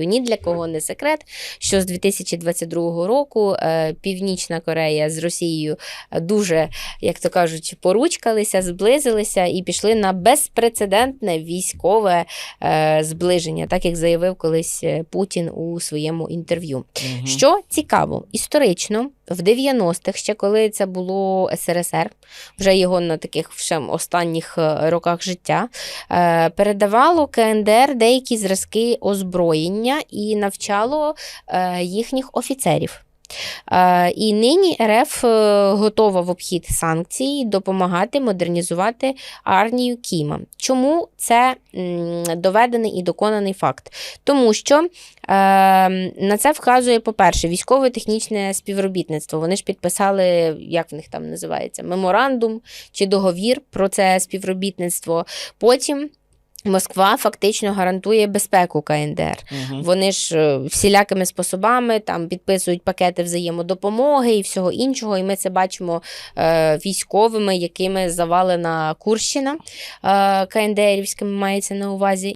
Ні для кого не секрет, що з 2022 року е, Північна Корея з Росією е, дуже, як то кажуть, поручкалися, зблизилися і пішли на безпрецедентне військове е, зближення, так як заявив колись Путін у своєму інтерв'ю. Мгм. Що цікаво, історично в 90-х, ще коли це було СРСР, вже його на таких ще останніх роках життя, передавало КНДР деякі зразки озброєння і навчало е, їхніх офіцерів. Е, І нині РФ е, готова в обхід санкцій допомагати модернізувати армію Кіма. Чому це доведений і доконаний факт? Тому що на це вказує, по-перше, військово-технічне співробітництво. Вони ж підписали, як в них там називається, меморандум чи договір про це співробітництво. Потім. Москва фактично гарантує безпеку КНДР. Угу. Вони ж е, всілякими способами там підписують пакети взаємодопомоги і всього іншого. І ми це бачимо е, військовими, якими завалена Курщина е, КНДРівськими мається на увазі.